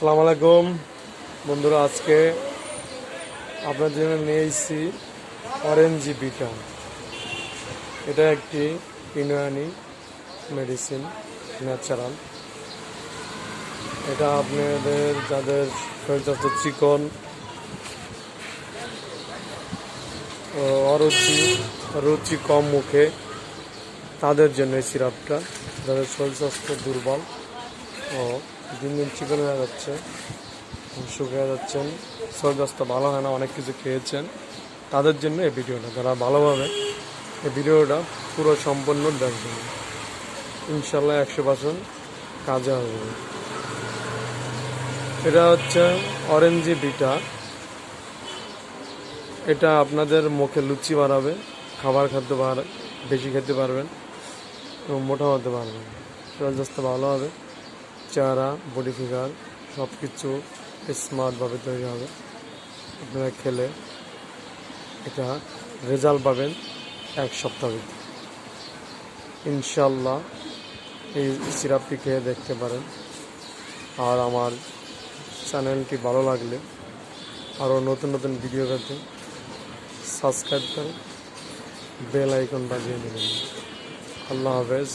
সালাম আলাইকুম। বন্ধুরা, আজকে আপনার জন্য নিয়ে এসেছি অরেঞ্জি বিটা। এটা একটি ইউনানি মেডিসিন ন্যাচারাল এটা আপনাদের, যাদের শরীর স্বাস্থ্য চিকন অরুচি, রুচি কম মুখে, তাদের জন্য এই সিরাপটা যাদের শরীর স্বাস্থ্য দুর্বল ও দিন দিন চিকন হয়ে যাচ্ছে। শুকিয়ে যাচ্ছেন। শরীর ভালো হয় না, অনেক কিছু খেয়েছেন। তাদের জন্য এই ভিডিওটা, যারা ভালোভাবে এই ভিডিওটা পুরো সম্পূর্ণ দেখবেন। ইনশাল্লাহ একশো পার্সেন্ট কাজে হবে এটা হচ্ছে অরেঞ্জি বিটা। এটা আপনাদের মুখে লুচি বাড়াবে খাবার খাদ্য বেশি খেতে পারবেন এবং মোটা হতে পারবেন। স্বাস্থ্য ভালো হবে। চেহারা বডি ফিগার সব কিছু স্মার্টভাবে তৈরি হবে। আপনারা খেলে এটা রেজাল্ট পাবেন এক সপ্তাহ ভিতরে। ইনশাল্লাহ এই সিরাপটি খেয়ে দেখতে পারেন। আর আমার চ্যানেলটি ভালো লাগলে আরও নতুন নতুন ভিডিও পেতে সাবস্ক্রাইব করেন বেল আইকন বাজিয়ে দেবেন। আল্লাহ হাফেজ।